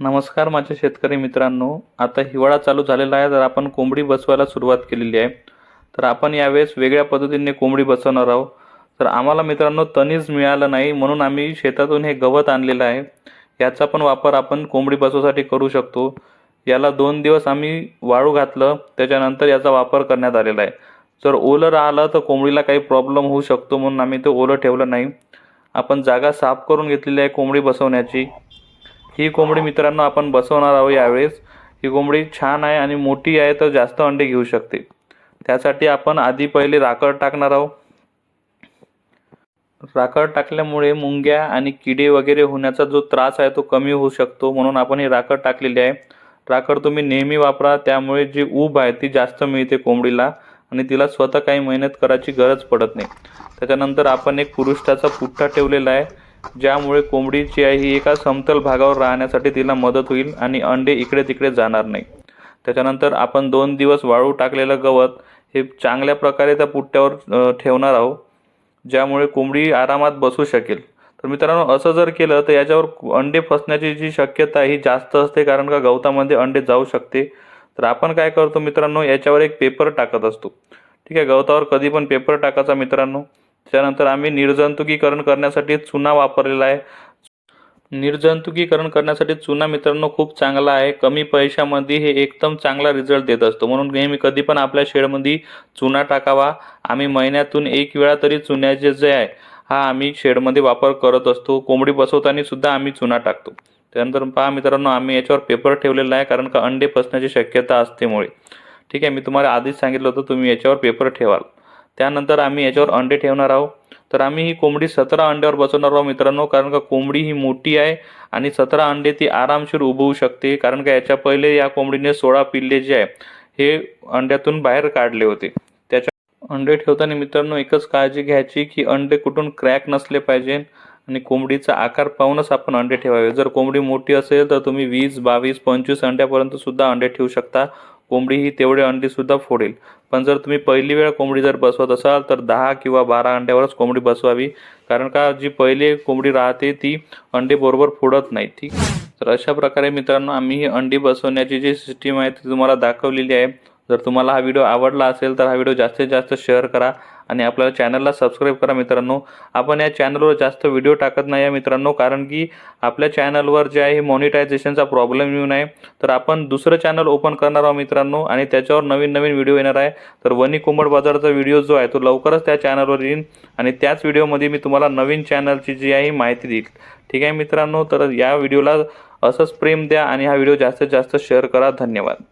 नमस्कार माझ्या शेतकरी मित्रांनो आता हिवाळा चालू झालेला आहे तर आपण कोंबडी बसवायला सुरुवात केलेली आहे. तर आपण यावेळेस वेगळ्या पद्धतीने कोंबडी बसवणार आहोत. तर आम्हाला मित्रांनो तणीच मिळालं नाही म्हणून आम्ही शेतातून हे गवत आणलेलं आहे. याचा पण वापर आपण कोंबडी बसवसाठी करू शकतो. याला दोन दिवस आम्ही वाळू घातलं त्याच्यानंतर याचा वापर करण्यात आलेला आहे. जर ओलं राहिलं तर कोंबडीला काही प्रॉब्लेम होऊ शकतो म्हणून आम्ही ते ओलं ठेवलं नाही. आपण जागा साफ करून घेतलेली आहे कोंबडी बसवण्याची. ही कोंबडी मित्रांनो आपण बसवणार आहोत यावेळेस. ही कोंबडी छान आहे आणि मोठी आहे तर जास्त अंडे घेऊ शकते. त्यासाठी आपण आधी पहिले राखड टाकणार आहोत. राखड टाकल्यामुळे मुंग्या आणि किडे वगैरे होण्याचा जो त्रास आहे तो कमी होऊ शकतो म्हणून आपण ही राखड टाकलेली आहे. राखड तुम्ही नेहमी वापरा त्यामुळे जी ऊब आहे ती जास्त मिळते कोंबडीला आणि तिला स्वतः काही मेहनत करायची गरज पडत नाही. त्याच्यानंतर आपण एक पुरुष्टाचा पुठ्ठा ठेवलेला आहे. ज्यामुळे कोंबडीची आहे ही एका समतल भागावर राहण्यासाठी तिला मदत होईल आणि अंडे इकडे तिकडे जाणार नाही. त्याच्यानंतर आपण दोन दिवस वाळू टाकलेलं गवत हे चांगल्या प्रकारे त्या पुट्ट्यावर ठेवणार आहोत ज्यामुळे कोंबडी आरामात बसू शकेल. तर मित्रांनो असं जर केलं तर याच्यावर अंडे फसण्याची जी शक्यता ही जास्त असते कारण का गवतामध्ये अंडे जाऊ शकते. तर आपण काय करतो मित्रांनो याच्यावर एक पेपर टाकत असतो. ठीक आहे गवतावर कधी पण पेपर टाकायचा मित्रांनो. त्यानंतर आम्ही निर्जंतुकीकरण करण्यासाठी चुना वापरलेला आहे. निर्जंतुकीकरण करण्यासाठी चुना मित्रांनो खूप चांगला आहे. कमी पैशामध्ये हे एकदम चांगला रिझल्ट देत असतो. म्हणून नेहमी कधी पण आपल्या शेडमध्ये चुना टाकावा. आम्ही महिन्यातून एक वेळा तरी चुन्याचे जे आहे हा आम्ही शेडमध्ये वापर करत असतो. कोंबडी बसवताना सुद्धा आम्ही चुना टाकतो. त्यानंतर पहा मित्रांनो आम्ही याच्यावर पेपर ठेवलेला आहे कारण का अंडे फसण्याची शक्यता असतेमुळे ठीक आहे मी तुम्हाला आधीच सांगितलं होतं तुम्ही याच्यावर पेपर ठेवाल. त्यानंतर आम्ही याच्यावर अंडे ठेवणार आहोत. तर आम्ही ही कोंबडी सतरा अंड्यावर बसवणार आहोत मित्रांनो कारण का कोंबडी ही मोठी आहे आणि सतरा अंडे ती आरामशीर उभवू शकते कारण का याच्या पहिले या कोंबडीने सोळा पिल्ले जे आहे हे अंड्यातून बाहेर काढले होते. त्याच्या अंडे ठेवताना मित्रांनो एकच काळजी घ्यायची की अंडे कुठून क्रॅक नसले पाहिजे आणि कोंबडीचा आकार पाहूनच आपण अंडे ठेवावे. जर कोंबडी मोठी असेल तर तुम्ही वीस बावीस पंचवीस अंड्यापर्यंत सुद्धा अंडे ठेवू शकता. कोंबडी ही तेवढे अंडीसुद्धा फोडेल. पण जर तुम्ही पहिली वेळ कोंबडी जर बसवत असाल तर दहा किंवा बारा अंड्यावरच कोंबडी बसवावी. कारण का जी पहिली कोंबडी राहते ती अंडे बरोबर फोडत नाही. ठीक? तर अशा प्रकारे मित्रांनो आम्ही ही अंडी बसवण्याची जी सिस्टीम आहे ती तुम्हाला दाखवलेली आहे. जर तुम्हाला हा व्हिडिओ आवडला असेल तर हा व्हिडिओ जास्तीत जास्त शेअर करा. आणि आपल्या चॅनलला सबस्क्राईब करा मित्रांनो. आपण या चॅनलवर जास्त व्हिडिओ टाकत नाही आहे मित्रांनो कारण की आपल्या चॅनलवर जे आहे मॉनिटायझेशनचा प्रॉब्लेम येऊ नये तर आपण दुसरं चॅनल ओपन करणार आहोत मित्रांनो आणि त्याच्यावर नवीन नवीन व्हिडिओ येणार आहे. तर वनी कोंबड बाजाराचा व्हिडिओ जो आहे तो लवकरच त्या चॅनलवर येईल आणि त्याच व्हिडिओमध्ये मी तुम्हाला नवीन चॅनलची जी आहे माहिती देईल. ठीक आहे मित्रांनो तर या व्हिडिओला असंच प्रेम द्या आणि हा व्हिडिओ जास्तीत जास्त शेअर करा. धन्यवाद.